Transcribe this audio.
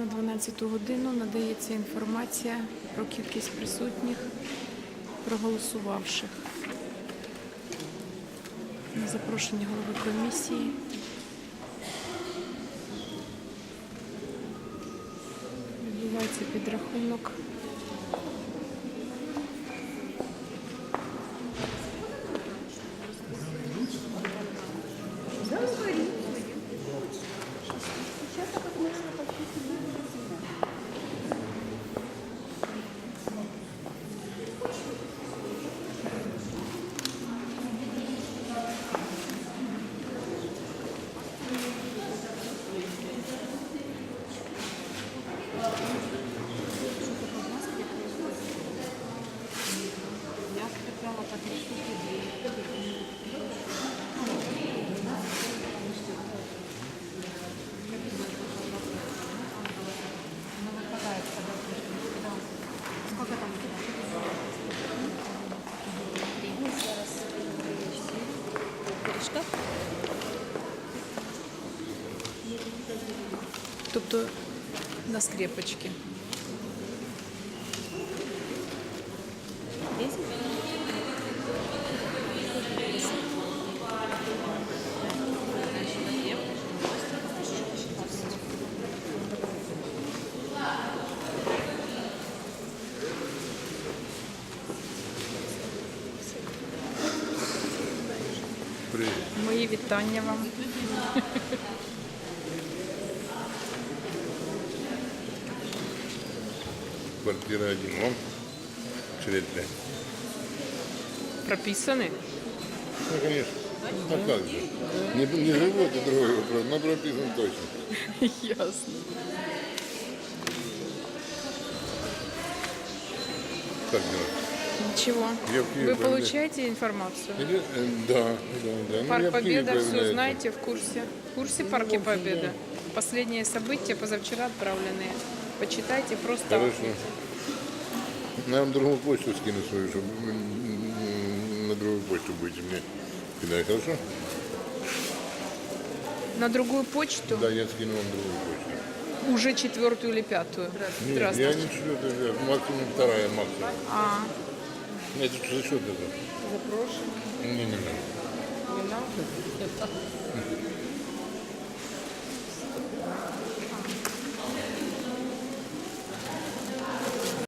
На 12 годину надається інформація про кількість присутніх, проголосувавших. На запрошення голови комісії. Відбувається підрахунок. Шкаф. Тобто на скрепочки. Мої вітання вам. Квартира один. Вам? Через пять. Прописані? Ну, конечно. А как же? Не, не живот, это другой вопрос, но прописан точно. Ясно. Как делать? Ничего. Я в Киеве Вы получаете информацию? Или, э, да, да, да. Ну, Парк Киеве Победа, все знаете, в курсе. В курсе Парки Победы? Последние события позавчера отправленные. Почитайте просто. Хорошо. Я вам другую почту скину свою, чтобы на другую почту будете мне кидать, хорошо? На другую почту, Да, я скину вам другую почту. уже четвертую или пятую. Нет, Здравствуйте. я не четвертая, максимум вторая максимум. А, Это что за счет это? запрошую. Не, не надо. Не надо?